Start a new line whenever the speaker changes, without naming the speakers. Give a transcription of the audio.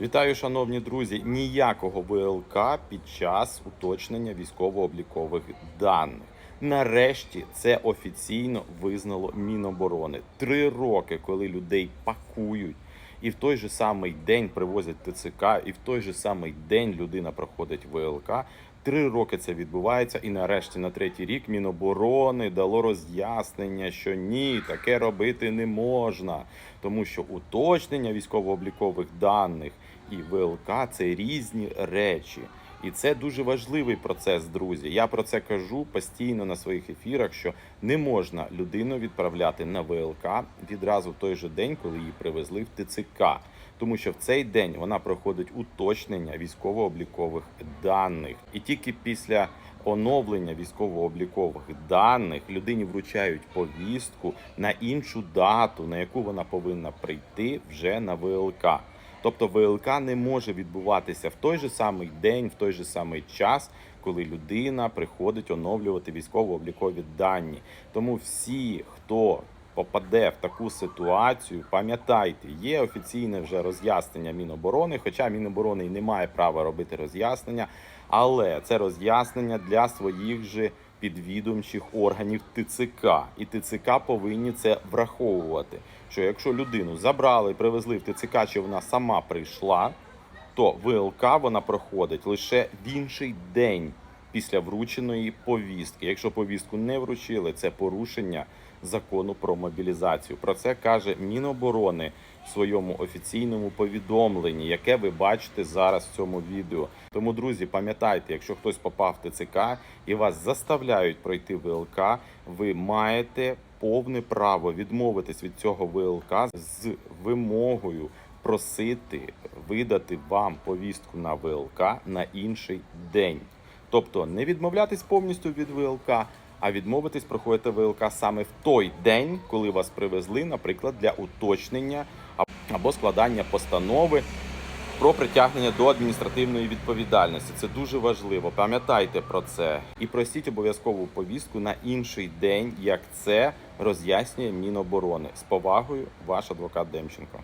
Вітаю, шановні друзі. Ніякого ВЛК під час уточнення військово-облікових даних. Нарешті це офіційно визнало Міноборони. Три роки, коли людей пакують, і в той же самий день привозять ТЦК, і в той же самий день людина проходить ВЛК. Три роки це відбувається, і нарешті на третій рік Міноборони дало роз'яснення, що ні, таке робити не можна, тому що уточнення військово-облікових даних і ВЛК це різні речі. І це дуже важливий процес, друзі. Я про це кажу постійно на своїх ефірах, що не можна людину відправляти на ВЛК відразу в той же день, коли її привезли в ТЦК. Тому що в цей день вона проходить уточнення військово-облікових даних, і тільки після оновлення військово-облікових даних людині вручають повістку на іншу дату, на яку вона повинна прийти вже на ВЛК. Тобто ВЛК не може відбуватися в той же самий день, в той же самий час, коли людина приходить оновлювати військово-облікові дані. Тому всі, хто попаде в таку ситуацію, пам'ятайте, є офіційне вже роз'яснення Міноборони, хоча Міноборони і не має права робити роз'яснення, але це роз'яснення для своїх же підвідомчих органів ТЦК. І ТЦК повинні це враховувати. Що якщо людину забрали, привезли в ТЦК, чи вона сама прийшла, то ВЛК вона проходить лише в інший день після врученої повістки. Якщо повістку не вручили, це порушення закону про мобілізацію. Про це каже Міноборони в своєму офіційному повідомленні, яке ви бачите зараз в цьому відео. Тому, друзі, пам'ятайте, якщо хтось попав в ТЦК і вас заставляють пройти ВЛК, ви маєте повне право відмовитись від цього ВЛК з вимогою просити видати вам повістку на ВЛК на інший день. Тобто не відмовлятись повністю від ВЛК, а відмовитись проходити ВЛК саме в той день, коли вас привезли, наприклад, для уточнення або складання постанови про притягнення до адміністративної відповідальності. Це дуже важливо. Пам'ятайте про це і просіть обов'язкову повістку на інший день, як це роз'яснює Міноборони. З повагою, ваш адвокат Демченко.